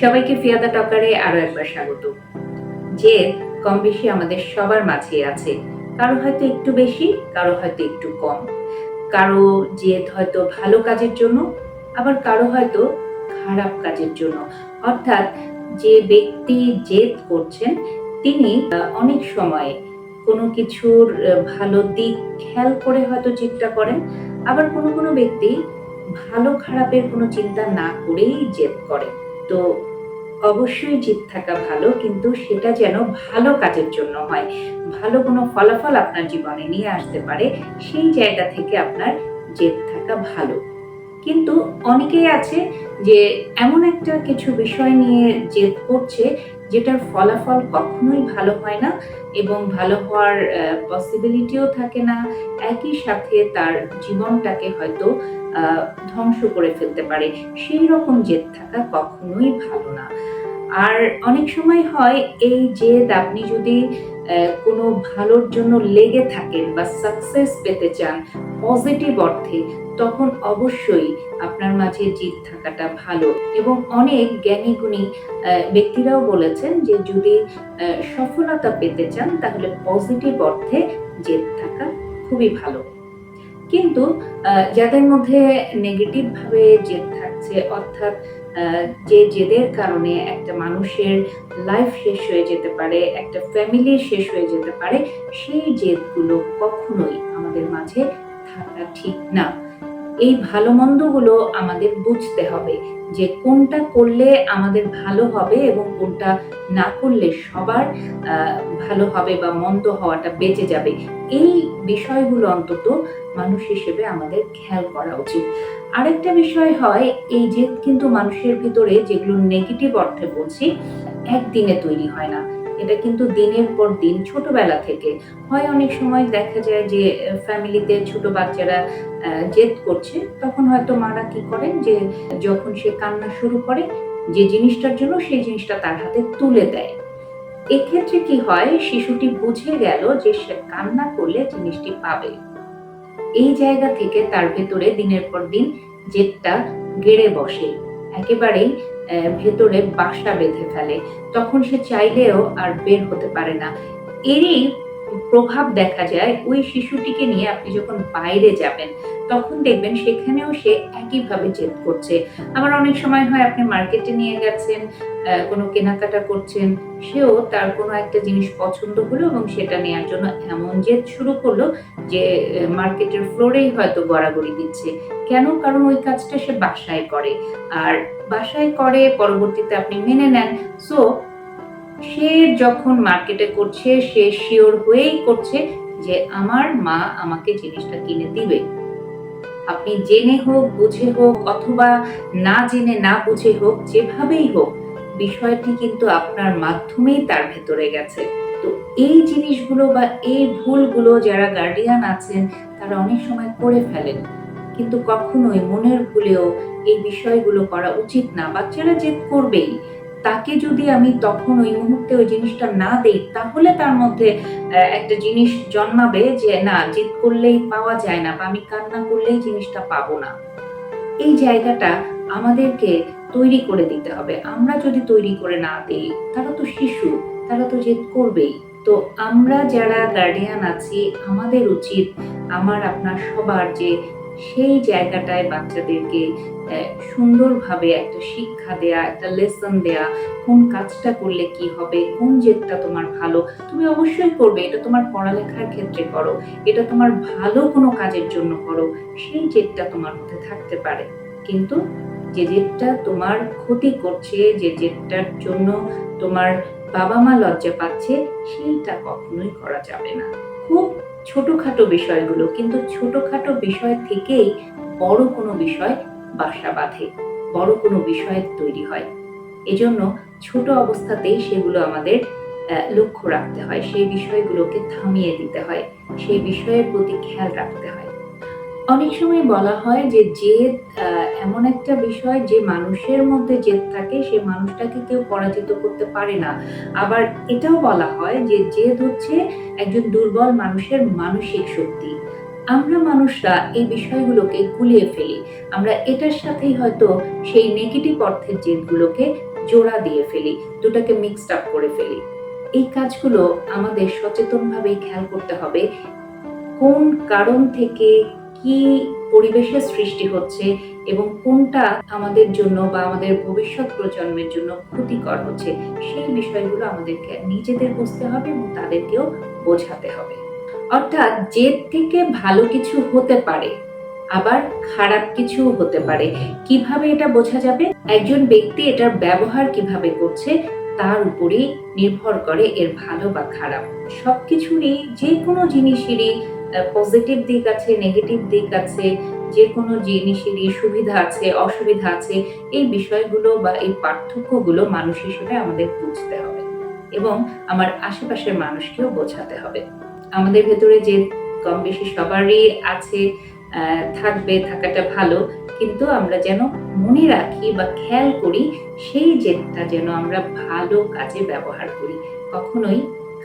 সবাইকে ফিয়াদা টকারে আরও একবার স্বাগত। যে কম বেশি আমাদের সবার মাঝে আছে, কারও হয়তো একটু বেশি, কারও হয়তো একটু কম। কারও জেদ হয়তো ভালো কাজের জন্য, আবার কারও হয়তো খারাপ কাজের জন্য। অর্থাৎ যে ব্যক্তি জেদ করছেন, তিনি অনেক সময় কোনো কিছুর ভালো দিক খেয়াল করে হয়তো চিন্তা করেন, আবার কোনো কোনো ব্যক্তি ভালো খারাপের কোনো চিন্তা না করেই জেদ করে তো অবশ্যই জিত থাকা ভালো, কিন্তু সেটা যেন ভালো কাজের জন্য হয়। ভালো কোনো ফলাফল আপনার জীবনে নিয়ে আসতে পারে, সেই জায়গা থেকে আপনার জেদ থাকা ভালো। কিন্তু অনেকেই আছে যে এমন একটা কিছু বিষয় নিয়ে জেদ করছে যেটার ফলাফল কখনোই ভালো হয় না এবং ভালো হওয়ার পসিবিলিটিও থাকে না। একই সাথে তার জীবনটাকে হয়তো ধ্বংস করে ফেলতে পারে। সেই রকম জেদ থাকা কখনোই ভালো না। আর অনেক সময় হয় এই জেদ আপনি যদি কোনো ভালোর জন্য লেগে থাকেন বা সাকসেস পেতে চান পজিটিভ অর্থে তখন অবশ্যই আপনার মাঝে জিদ থাকাটা ভালো। এবং অনেক জ্ঞানী গুণী ব্যক্তিরাও বলেছেন যে যদি সফলতা পেতে চান, তাহলে পজিটিভ অর্থে জেদ থাকা খুবই ভালো। কিন্তু যাদের মধ্যে নেগেটিভ ভাবে জেদ থাকছে, অর্থাৎ যে জেদের কারণে একটা মানুষের লাইফ শেষ হয়ে যেতে পারে, একটা ফ্যামিলি শেষ হয়ে যেতে পারে, সেই জেদগুলো কখনোই আমাদের মাঝে থাকা ঠিক না। এই ভালো মন্দগুলো আমাদের বুঝতে হবে যে কোনটা করলে আমাদের ভালো হবে এবং কোনটা না করলে সবার ভালো হবে বা মন্দ হওয়াটা বেঁচে যাবে। এই বিষয়গুলো অন্তত মানুষ হিসেবে আমাদের খেয়াল করা উচিত। আরেকটা বিষয় হয়, এই জেদ কিন্তু মানুষের ভিতরে যেগুলো নেগেটিভ অর্থে বলছি, একদিনে তৈরি হয় না। এটা কিন্তু দিনের পর দিন, ছোটবেলা থেকে। হয় অনেক সময় দেখা যায় যে, ফ্যামিলিতে ছোট বাচ্চারা জেদ করছে, তখন হয়তো মারা কি করেন যে, যখন সে কান্না শুরু করে, যে জিনিসটার জন্য সেই জিনিসটা তার হাতে তুলে দেয়। এক্ষেত্রে কি হয়, শিশুটি বুঝে গেল যে সে কান্না করলে জিনিসটি পাবে। এই জায়গা থেকে তার ভেতরে দিনের পর দিন জেদটা গেড়ে বসে। একেবারেই ভেতরে বাসা বেঁধে ফেলে। তখন সে চাইলেও আর বের হতে পারে না। এরই প্রভাব দেখা যায় ওই শিশুটিকে নিয়ে আপনি যখন বাইরে যাবেন তখন দেখবেন সেখানেও সে একইভাবে জেদ করছে। আবার অনেক সময় হয় আপনি মার্কেটে নিয়ে গেছেন কোনো কেনাকাটা করছেন, সেও তার কোনো একটা জিনিস পছন্দ হলো এবং সেটা নেওয়ার জন্য এমন জেদ শুরু করল যে মার্কেটের ফ্লোরেই হয়তো গড়াগড়ি দিচ্ছে। কেন? কারণ ওই কাজটা সে বাসায় করে। আর বাসায় করে পরবর্তীতে আপনি মেনে নেন। সো সে যখন মার্কেটে করছে, সে শিওর হয়েই করছে যে, আমার মা আমাকে জিনিসটা কিনে দিবে। আপনি জেনে হোক, বুঝে হোক, অথবা না জেনে না বুঝে হোক, যেভাবেই হোক, বিষয়টি কিন্তু আপনার মাধ্যমেই তার ভেতরে গেছে। তো এই জিনিসগুলো বা এই ভুলগুলো যারা গার্ডিয়ান আছেন, তারা অনেক সময় করে ফেলেন। কিন্তু কখনোই মনের ভুলেও এই বিষয়গুলো করা উচিত না। বাচ্চারা জেদ করবেই। তাকে যদি আমি তখন ওই মুহূর্তে ওই জিনিসটা না দেই, তাহলে তার মধ্যে একটা জিনিস জন্মাবে যে, না, জিদ করলেই পাওয়া যায় না বা আমি কান্না করলেই জিনিসটা পাবো না। এই জায়গাটা আমাদেরকে তৈরি করে দিতে হবে। আমরা যদি তৈরি করে না দিই, তারা তো শিশু, তারা তো জেদ করবেই। তো আমরা যারা গার্ডিয়ান আছি, আমাদের উচিত, আমার, আপনার সবার যে সেই জায়গাটায় বাচ্চাদেরকে সুন্দরভাবে একটা শিক্ষা দেয়া, একটা লেসন দেয়া, কোন কাজটা করলে কি হবে, কোন জেদটা তোমার ভালো, তুমি অবশ্যই করবে, এটা তোমার পড়ালেখার ক্ষেত্রে করো, এটা তোমার ভালো কোনো কাজের জন্য করো, সেই জেদটা তোমার মধ্যে থাকতে পারে। কিন্তু যে জেদটা তোমার ক্ষতি করছে, যে জেদটার জন্য তোমার বাবা মা লজ্জা পাচ্ছে, সেইটা কখনোই করা যাবে না। খুব ছোটখাটো বিষয়গুলো, কিন্তু ছোটখাটো বিষয় থেকেই বড় কোনো বিষয় বাসা বাঁধে, বড় কোনো বিষয় তৈরি হয়। এজন্য ছোট অবস্থাতেই সেগুলো আমাদের লক্ষ্য রাখতে হয়, সেই বিষয়গুলোকে থামিয়ে দিতে হয়, সেই বিষয়ের প্রতি খেয়াল রাখতে হয়। অনেক সময় বলা হয় যে জেদ এমন একটা বিষয় যে মানুষের মধ্যে জেদ থাকে, সে মানুষটাকে কেউ পরাজিত করতে পারে না। আবার এটাও বলা হয় যে জেদ হচ্ছে একজন দুর্বল মানুষের মানসিক শক্তি। আমরা মানুষরা এই বিষয়গুলোকে গুলিয়ে ফেলি। আমরা এটার সাথেই হয়তো সেই নেগেটিভ অর্থের জেদগুলোকে জোড়া দিয়ে ফেলি, দুটাকে মিক্সড আপ করে ফেলি। এই কাজগুলো আমাদের সচেতনভাবেই খেয়াল করতে হবে। কোন কারণ থেকে কি পরিবেশের সৃষ্টি হচ্ছে এবং কোনটা আমাদের জন্য বা আমাদের ভবিষ্যৎ প্রজন্মের জন্য ক্ষতিকর হচ্ছে, সেই বিষয়গুলো আমাদেরকে নিজেদের বুঝতে হবে এবং তাদেরকেও বোঝাতে হবে। অর্থাৎ জেদ থেকে ভালো কিছু হতে পারে, আবার খারাপ কিছু হতে পারে। কীভাবে এটা বোঝা যাবে? একজন ব্যক্তি এটার ব্যবহার কীভাবে করছে, তার উপরেই নির্ভর করে এর ভালো বা খারাপ। সবকিছুরই যে কোনো জিনিসেরই পজিটিভ দিক আছে নেগেটিভ দিক আছে যে কোনো জিনিসেরই সুবিধা আছে, অসুবিধা আছে, এই বিষয়গুলো বা এই পার্থক্যগুলো মানুষ হিসেবে আমাদের বুঝতে হবে এবং আমার আশেপাশের মানুষকেও বোঝাতে হবে। আমাদের ভেতরে যে কম বেশি সবারই আছে থাকবে, থাকাটা ভালো, কিন্তু আমরা যেন মনে রাখি বা খেয়াল করি সেই জেদটা যেন আমরা ভালো কাজে ব্যবহার করি, কখনোই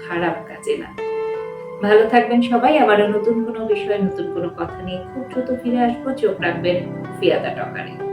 খারাপ কাজে না। ভালো থাকবেন সবাই, আবারও নতুন কোনো বিষয়ে, নতুন কোনো কথা নিয়ে খুব দ্রুত ফিরে আসব। চোখ রাখবেন ফিয়াদা টকারে।